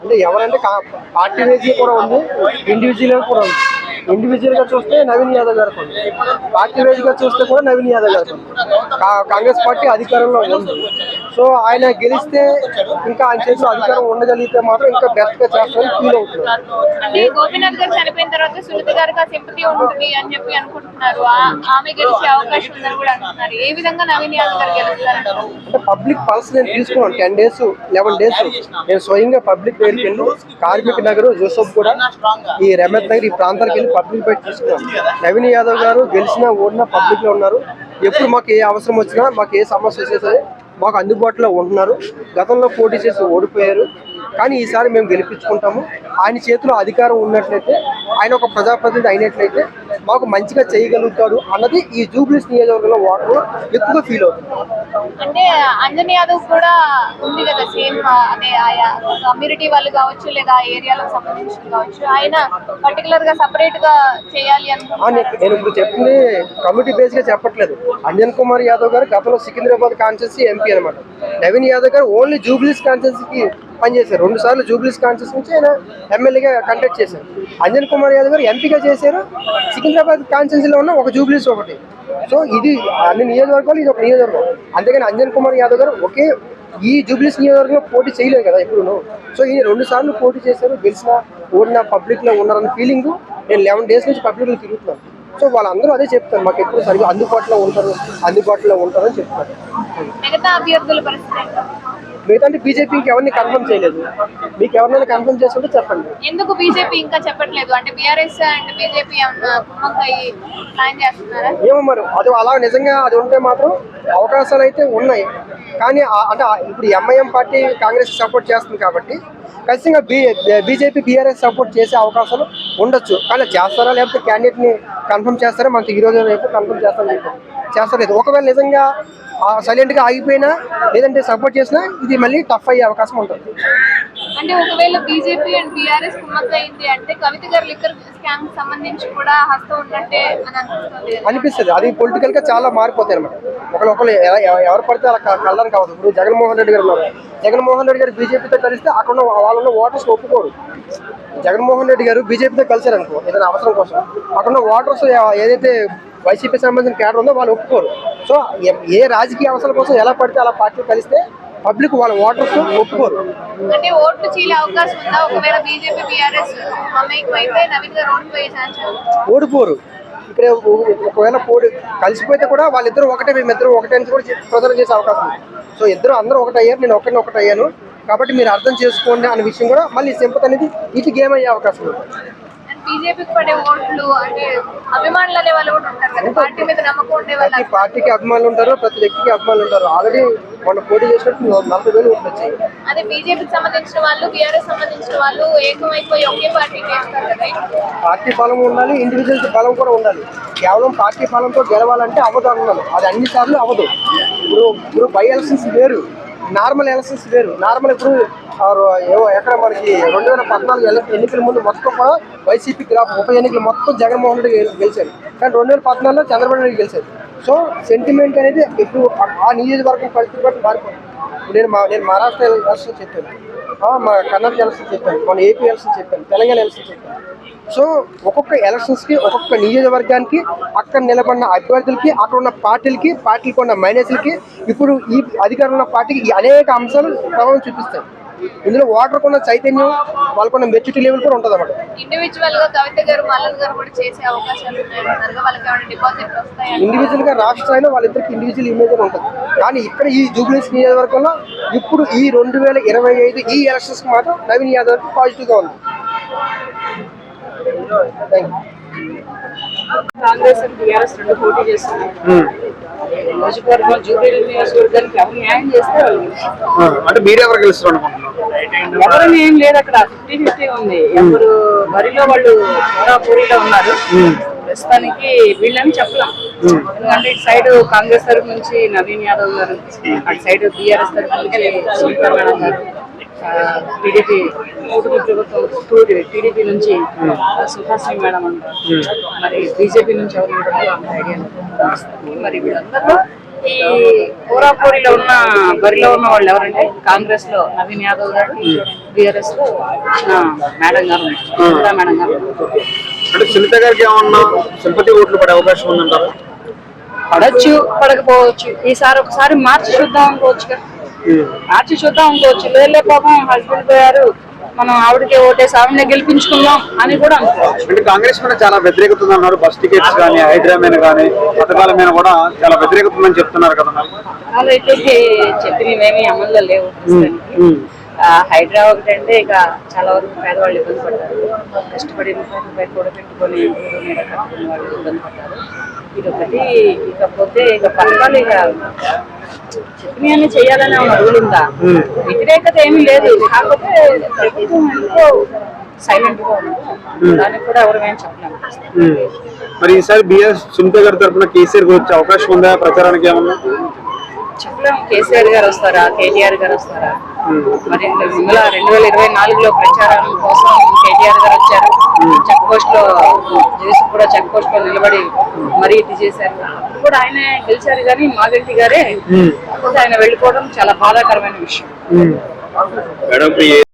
అంటే ఎవరంటే కా- పార్టీ వేసి కూడా ఉంది ఇండివిజువల్ కూడా ఉంది. ఇండివిజువల్గా చూస్తే నవీన్ యాదవ్ గారికి ఉంది పార్టీ వైజ్గా చూస్తే కూడా నవీన్ యాదవ్ గారికి కాంగ్రెస్ పార్టీ అధికారంలో ఉంది. సో ఆయన గెలిస్తే ఇంకా ఆయన చేతిలో అధికారం ఉండగలిగితే మాత్రం ఇంకా బెస్ట్గా చేస్తారని ఫీల్ అవుతున్నారు అంటే గోపీనాథ్ గారు చనిపోయిన తర్వాత సునీత గారికి ఆ సింపతి ఉంటుంది అని చెప్పి అనుకుంటున్నారు. ఆ- ఆమె గెలిచే అవకాశం ఉందని కూడా అంటున్నారు. ఏ విధంగా నవీన్ యాదవ్ గారు గెలుస్తారంటారు? అంటే పబ్లిక్ పల్స్ నేను తీసుకున్నాను టెన్ డేస్ లెవెన్ డేస్ నేను స్వయంగా పబ్లిక్ దగ్గరికి వెళ్ళి కార్మిక్ నగర్ జోసఫ్ కూడా ఈ రమేష్ నగర్ ఈ ప్రాంతానికి వెళ్ళి పబ్లిక్ బయట తీసుకున్నాను నవీన్ యాదవ్ గారు గెలిచిన ఓడిన పబ్లిక్లో ఉన్నారు. ఎప్పుడు మాకు ఏ అవసరం వచ్చినా మాకు ఏ సమస్య వచ్చినా సరే మాకు అందుబాటులో ఉంటున్నారు. గతంలో పోటీ చేసి ఓడిపోయారు. కానీ ఈసారి మేము గెలిపించుకుంటాము. ఆయన చేతిలో అధికారం ఉన్నట్లయితే ఆయన ఒక ప్రజాప్రతినిధి అయినట్లయితే మాకు మంచిగా చేయగలుగుతాడు అన్నది ఈ జూబ్లీస్ నియోజకవర్గంలో ఓటర్ ఎక్కువగా ఫీల్ అవుతుంది. అంటే అంజనీ యాదవ్ కూడా ఉంది కదా సేమ్ అదే ఆయా కమ్యూనిటీ వాళ్ళు కావచ్చు లేదా ఏరియాలకు సంబంధించి కావచ్చు ఆయన పర్టికులర్గా సపరేట్గా చేయాలి ఆ, అనుకుంటున్నారు? నే- నేను ఇప్పుడు చెప్పింది కమిటీ బేస్గా చెప్పట్లేదు. అంజన్ కుమార్ యాదవ్ గారు గతంలో సికింద్రాబాద్ కాన్స్టిట్యూన్సీ ఎంపీ అనమాట నవీన్ యాదవ్ గారు ఓన్లీ జూబ్లీస్ కాన్స్టిట్యూన్సీకి పనిచేశారు. రెండు సార్లు జూబ్లీస్ కాన్స్టిట్యూన్సీ నుంచి ఆయన ఎమ్మెల్యేగా కండక్ట్ చేశారు. అంజన్ కుమార్ యాదవ్ గారు ఎంపీగా చేశారు. సికింద్రాబాద్ కాన్స్టిట్యూన్సీలో ఉన్న ఒక జూబ్లీస్ ఒకటి. సో ఇది అన్ని నియోజకవర్గాలు ఇది ఒక నియోజకవర్గం. అంతేగాని అంజన్ కుమార్ యాదవ్ గారు ఒకే ఈ జూబ్లీస్ నియోజకవర్గంలో పోటీ చేయలేదు కదా ఎప్పుడు సో ఈయన రెండు సార్లు పోటీ చేశారు. గెలిచిన ఓడిన పబ్లిక్లో ఉన్నారన్న ఫీలింగ్ నేను లెవెన్ డేస్ నుంచి పబ్లిక్లో తిరుగుతున్నాను. సో వాళ్ళందరూ అదే చెప్తారు. మాకు ఎప్పుడు సరిగ్గా అందుబాటులో ఉంటారు అందుబాటులో ఉంటారని చెప్తారు. మిగతా అభ్యర్థుల పరిస్థితి మిగతా అంటే బీజేపీకి ఎవరిని కన్ఫర్మ్ చేయలేదు. మీకు ఎవరినైనా కన్ఫర్మ్ చేసుకుంటే చెప్పండి. ఎందుకు బీజేపీ ఇంకా చెప్పట్లేదు? అంటే బీఆర్ఎస్ అండ్ బీజేపీ ప్లాన్ చేస్తున్నారా? ఏమో మరి అది అలా నిజంగా అది ఉంటే మాత్రం అవకాశాలు అయితే ఉన్నాయి. కానీ అంటే ఇప్పుడు ఎంఐఎం పార్టీ కాంగ్రెస్ సపోర్ట్ చేస్తుంది కాబట్టి ఖచ్చితంగా బీ బీజేపీ బీఆర్ఎస్ సపోర్ట్ చేసే అవకాశాలు ఉండొచ్చు. కానీ చేస్తారా లేకపోతే క్యాండిడేట్ని కన్ఫర్మ్ చేస్తారా? మనకి ఈ రోజు రేపు కన్ఫర్మ్ చెప్పి చేస్తారు ఒకవేళ నిజంగా సైలెంట్గా ఆగిపోయినా లేదంటే సపోర్ట్ చేసినా ఇది మళ్ళీ టఫ్ అయ్యే అవకాశం ఉంటుంది. అంటే ఒకవేళ బీజేపీ అండ్ బీఆర్ఎస్ కుమ్మక్కైంది అంటే కవిత గారు లిక్కర్ స్కామ్ సంబంధించి కూడా హస్తం ఉన్నట్టే అని అనిపిస్తుంది అది పొలిటికల్గా చాలా మారిపోతాయి అనమాట ఒకరు ఎవరు పడితే అలా క- కలడానికి కావద్దు ఇప్పుడు జగన్మోహన్ రెడ్డి గారు ఉన్నారు. జగన్మోహన్ రెడ్డి గారు బీజేపీతో కలిస్తే అక్కడ ఉన్న వాళ్ళ ఓటర్స్ ఒప్పుకోరు. జగన్మోహన్ రెడ్డి గారు బీజేపీతో కలిసారు అనుకో ఏదైనా అవసరం కోసం అక్కడ ఓటర్స్ ఏదైతే వైసీపీ సంబంధించిన క్యాడర్ ఉందో వాళ్ళు ఒప్పుకోరు. సో ఏ- రాజకీయ అవసరం కోసం ఎలా పడితే అలా పార్టీలు కలిస్తే పబ్లిక్ వాళ్ళ ఓటర్స్ ఒప్పుకోరు. అంటే ఓట్లు చీలే అవకాశం ఉందా? ఒకవేళ బీజేపీ బీఆర్ఎస్ అమ్మాయికి అయితే నవీన్ గారు ఓడిపోయే ఛాన్స్ ఓడిపోరు. ఇక్కడ ఒ- ఒకవేళ పోటీ కలిసిపోతే కూడా వాళ్ళిద్దరు ఒకటే మేమిద్దరు ఒకటే అని కూడా ప్రచారం చేసే అవకాశం ఉంది. సో ఇద్దరు అందరూ ఒకటి అయ్యారు నేను ఒకరిని ఒకటి అయ్యాను. కాబట్టి మీరు అర్థం చేసుకోండి అనే విషయం కూడా మళ్ళీ సింపతి అనేది ఇటు గేమ్ అయ్యే అవకాశం ఉంది. బీజేపీకి పడే ఓట్లు అంటే అభిమానులు అనే వాళ్ళు కూడా ఉంటారు కదా పార్టీ మీద నమ్మకం ఉండే వాళ్ళు పార్టీకి అభిమానులు ఉంటారు ప్రతి వ్యక్తికి అభిమానులు ఉంటారు. ఆల్రెడీ మొన్న పోటీ చేసినట్టు నలభై వేలు ఓట్లు వచ్చాయి. అదే బీజేపీకి సంబంధించిన వాళ్ళు బీఆర్ఎస్ సంబంధించిన వాళ్ళు ఏకమైపోయి ఒకే పార్టీకి వేస్తారు కదా. పార్టీ బలం ఉండాలి ఇండివిజువల్స్ బలం కూడా ఉండాలి. కేవలం పార్టీ బలంతో గెలవాలంటే అవ్వదు అన్నాను అది అన్ని సార్లు అవ్వదు ఇప్పుడు ఇప్పుడు బై ఎలక్షన్స్ వేరు. నార్మల్ ఎలక్షన్స్ వేరు. నార్మల్ ఇప్పుడు ఆ ఏవో ఎక్కడ మనకి రెండు వేల పద్నాలుగు ఎన్నికల ముందు మొత్తం కూడా వైసీపీ గ్రాఫ్ ఉప ఎన్నికలు మొత్తం జగన్మోహన్ రెడ్డి గెలిచారు కానీ రెండు వేల పద్నాలుగులో చంద్రబాబు నాయుడు గెలిచారు సో సెంటిమెంట్ అనేది ఇప్పుడు ఆ- నియోజకవర్గం పరిస్థితి బట్టి మారిపోయింది నేను మా నేను మహారాష్ట్ర ఎలక్షన్ చెప్పాను. మా కర్ణాటక ఎలక్షన్ చెప్పాను మన ఏపీ ఎలక్షన్ చెప్పాను తెలంగాణ ఎలక్షన్ చెప్పాను సో ఒక్కొక్క ఎలక్షన్స్కి ఒక్కొక్క నియోజకవర్గానికి అక్కడ నిలబడిన అభ్యర్థులకి అక్కడ ఉన్న పార్టీలకి పార్టీలకు ఉన్న మైనస్లకి ఇప్పుడు ఈ అధికారంలో ఉన్న పార్టీకి ఈ అనేక అంశాలు ప్రభావం చూపిస్తాయి. ఇందులో ఓటర్కు ఉన్న చైతన్యం వాళ్ళకున్న మెచ్యూరిటీ లెవెల్ కూడా ఉంటుంది అన్నమాట ఇండివిజువల్గా కవిత గారు మల్లన్ గారు కూడా చేసే అవకాశాలు ఇండివిజువల్గా రాష్ట్ర స్థాయిలో వాళ్ళిద్దరికి ఇండివిజువల్ ఇమేజ్ ఉంటుంది. కానీ ఇక్కడ ఈ జూబ్లీస్ నియోజకవర్గంలో ఇప్పుడు ఈ రెండు వేల ఇరవై ఐదు ఈ ఎలక్షన్స్కి మాత్రం నవీన్ యాదవ్ పాజిటివ్గా ఉంది. కాంగ్రెస్ అండ్ టీఆర్ఎస్ రెండు పోటీ చేస్తున్నాయి నియోజకవర్గం జూబ్లీ నియోజకవర్గానికి ఎవరు న్యాయం చేస్తే. అంటే మీరు ఎవరు గెలుస్తారు అనుకుంటున్నారు ఎవరు ఏం లేదు అక్కడ ఫిఫ్టీ ఫిఫ్టీ ఉంది. ఎవరు బరిలో వాళ్ళు పూరీలో ఉన్నారు. ప్రస్తుతానికి వీళ్ళని చెప్పలేం. ఎందుకంటే ఇటు సైడ్ కాంగ్రెస్ తరఫు నుంచి నవీన్ యాదవ్ గారు అటు సైడ్ బీఆర్ఎస్ తరఫు నుంచి గారు. టీడీపీ కూటమి ప్రభుత్వం టీడీపీ నుంచి సుహాసిని మేడం అంటారు. మరి బీజేపీ నుంచి ఎవరు ఉంటారో అంత ఐడియా. మరి వీళ్ళందరూ ఈ కోరాపూరిలో ఉన్న బరిలో ఉన్న వాళ్ళు ఎవరంటే కాంగ్రెస్లో నవీన్ యాదవ్ గారు టిఆర్ఎస్లో మేడం గారు మేడం గారు అంటే సునీత గారికి ఏమన్నా సింపతి ఓట్లు పడే అవకాశం ఉందంటారా? పడచ్చు పడకపోవచ్చు. ఈసారి ఒకసారి మార్చి చూద్దాం అనుకోవచ్చుగా. మార్చి చూద్దాం అనుకోవచ్చు లేలే పాపం హస్బెండ్ పోయారు మనం ఆవిడకే ఓటేసి ఆవిడనే గెలిపించుకుందాం అని కూడా అనుకోవచ్చు అంటే కాంగ్రెస్ మీద చాలా వ్యతిరేకత ఉందన్నారు బస్ టికెట్స్ కానీ హైడ్రా మీద కానీ పథకాల మీద కూడా చాలా వ్యతిరేకత ఉందని చెప్తున్నారు కదా మరి. అయితే చెప్పినవేమీ అమల్లో లేవు. హైడ్రా ఒకటంటే ఇక చాలా వరకు పేదవాళ్ళు ఇబ్బంది పడ్డారు కష్టపడి రూపాయి రూపాయి కూడా పెట్టుకొని ఇబ్బంది పడ్డారు ఇదొకటి. ఇకపోతే ఇక పథకాలు ఇక చెప్పినవన్నీ చేయాలని రూల్ ఉందా? వ్యతిరేకత ఏమీ లేదు. కాకపోతే ప్రభుత్వం ఎంతో సైలెంట్గా ఉంది. దానికి కూడా ఎవరు ఏం చెప్పలేము. మరి ఈసారి బిఎస్ సునీత గారి తరఫున కేసీఆర్ వచ్చే అవకాశం ఉందా? ప్రచారానికి ఏమన్నా? చెప్పలేము. కేసీఆర్ గారు వస్తారా? కేటీఆర్ గారు వస్తారా? మరి మిమ్మల్ని రెండు వేల ఇరవై నాలుగులో ప్రచారం కోసం కేటీఆర్ గారు వచ్చారు. చెక్ పోస్ట్లో చేసి కూడా చెక్ పోస్ట్లో నిలబడి మరీ ఇది చేశారు. అప్పుడు కూడా ఆయనే గెలిచారు కానీ మాగంటి గారే ఆయన వెళ్ళిపోవడం చాలా బాధాకరమైన విషయం. మేడం ఇప్పుడు